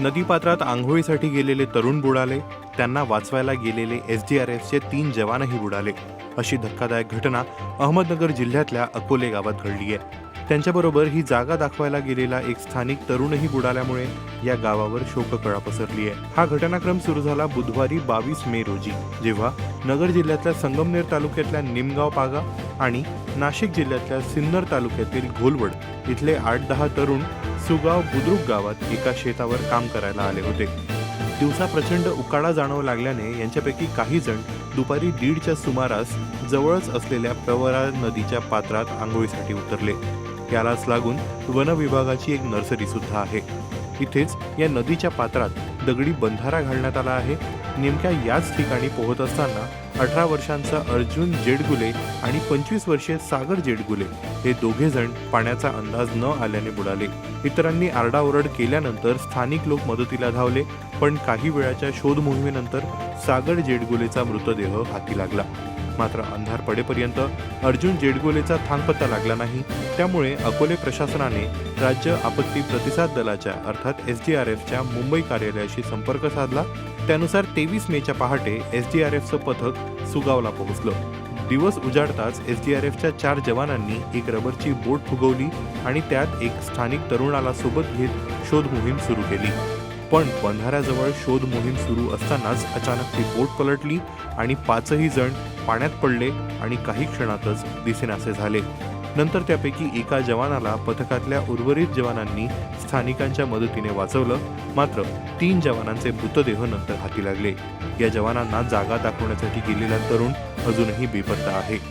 नदीपात्रात आंघोळीसाठी गेलेले तरुण बुडाले त्यांना वाचवायला गेलेले एस डी आर एफचे तीन जवानही बुडाले. अशी धक्कादायक घटना अहमदनगर जिल्ह्यातल्या अकोले गावात घडली आहे त्यांच्याबरोबर ही जागा दाखवायला गेलेला एक स्थानिक तरुणही बुडाल्यामुळे या गावावर शोककळा पसरली आहे हा घटनाक्रम सुरू झाला बुधवारी बावीस मे रोजी जेव्हा नगर जिल्ह्यातल्या संगमनेर तालुक्यातल्या निमगाव पागा आणि नाशिक जिल्ह्यातल्या सिन्नर तालुक्यातील घोलवड इथले आठ दहा तरुण सुगाव बुद्रुक गावात एका शेतावर काम करायला आले होते. दिवसा प्रचंड उकाडा जाणवू लागल्याने यांच्यापैकी काही जण दुपारी दीडच्या सुमारास जवळच असलेल्या प्रवरा नदीच्या पात्रात आंघोळीसाठी उतरले. यालाच लागून वनविभागाची एक नर्सरी सुद्धा आहे. इथेच या नदीच्या पात्रात दगडी बंधारा घालण्यात आला आहे. नेमक्या याच ठिकाणी पोहत असताना अठरा वर्षांचा अर्जुन जेडगुले आणि पंचवीस वर्षीय सागर जेडगुले हे दोघे जण पाण्याचा अंदाज न आल्याने बुडाले. इतरांनी आरडाओरड केल्यानंतर स्थानिक लोक मदतीला धावले पण काही वेळाच्या शोध मोहिमेनंतर सागर जेडगुलेचा मृतदेह हाती लागला. मात्र अंधार पडेपर्यंत अर्जुन जेडगोलेचा थांगपत्ता लागला नाही. त्यामुळे अकोले प्रशासनाने राज्य आपत्ती प्रतिसाद दलाच्या अर्थात एस डी आर एफच्या मुंबई कार्यालयाशी संपर्क साधला. त्यानुसार तेवीस मेच्या पहाटे एस डी आर एफचं पथक सुगावला पोहोचलं. दिवस उजाडताच एस डी आर एफच्या चार जवानांनी एक रबरची बोट फुगवली आणि त्यात एक स्थानिक तरुणाला सोबत घेत शोध मोहीम सुरू केली. पण बंधाऱ्याजवळ शोध मोहीम सुरू असतानाच अचानक ती बोट पलटली आणि पाचही जण पाण्यात पडले आणि काही क्षणातच दिसेनासे झाले. नंतर त्यापैकी एका जवानाला पथकातल्या उर्वरित जवानांनी स्थानिकांच्या मदतीने वाचवलं मात्र तीन जवानांचे मृतदेह नंतर हाती लागले. या जवानांना जागा दाखवण्यासाठी गेलेला तरुण अजूनही बेपत्ता आहे.